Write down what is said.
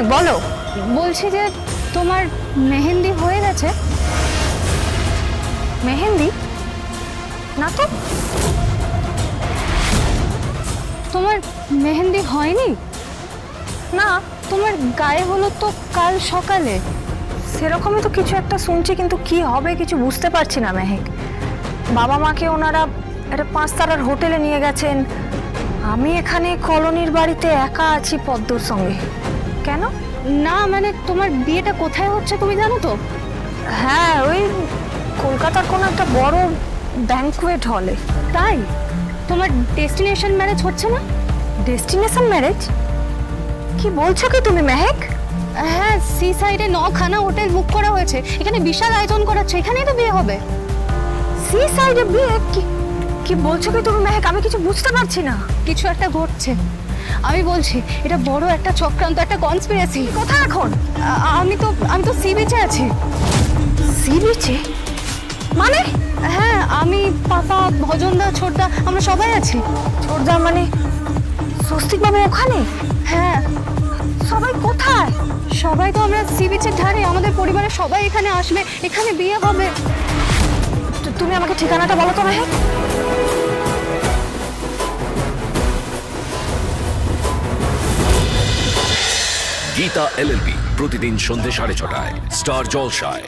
মেহেক বলো। বলছি যে তোমার মেহেন্দি হয়ে গেছে? মেহেন্দি? না তো তোমার মেহেন্দি হয়নি? না, তোমার গায়ে হলো তো কাল সকালে। সেরকমই তো কিছু একটা শুনছি, কিন্তু কি হবে কিছু বুঝতে পারছি না, মেহেক। বাবা মাকে ওনারা একটা পাঁচতারার হোটেলে নিয়ে গেছেন। আমি এখানে কলোনির বাড়িতে একা আছি পদ্মর সঙ্গে। কেন? না মানে তোমার বিয়েটা কোথায় হচ্ছে তুমি জানো তো? হ্যাঁ ওই কলকাতার কোনো একটা বড় ব্যাংকুয়েট হলে তাই? তোমার ডেস্টিনেশন ম্যারেজ হচ্ছে না? ডেস্টিনেশন ম্যারেজ কি বলছো কি তুমি মেহেক? হ্যাঁ সি সাইডে নখানা হোটেল বুক করা হয়েছে। এখানে বিশাল আয়োজন করাচ্ছে এখানেই তো বিয়ে হবে। সি সাইডে বিয়ে? কি কি বলছো কি তুমি মেহেক? আমি কিছু বুঝতে পারছি না। কিছু একটা ঘটছে। আমি বলছি এটা বড় একটা চক্রান্ত একটা কনস্পিরেসি কোথায় এখন? আমি তো আমি তো সি বিচে আছি। সি বিচে মানে? হ্যাঁ আমি পাপা ভজনদা ছোটদা আমরা সবাই আছি। ছোটদা মানে স্বস্তিক বাবু ওখানে? হ্যাঁ। সবাই কোথায়? সবাই তো আমরা সি বিচের ধারে আমাদের পরিবারের সবাই এখানে আসবে এখানে বিয়ে হবে। তু- তুমি আমাকে ঠিকানাটা বলো তো মেহেক। গীতা এলএলবি প্রতিদিন সন্ধ্যে সাড়ে ছটায় স্টার জলসায়।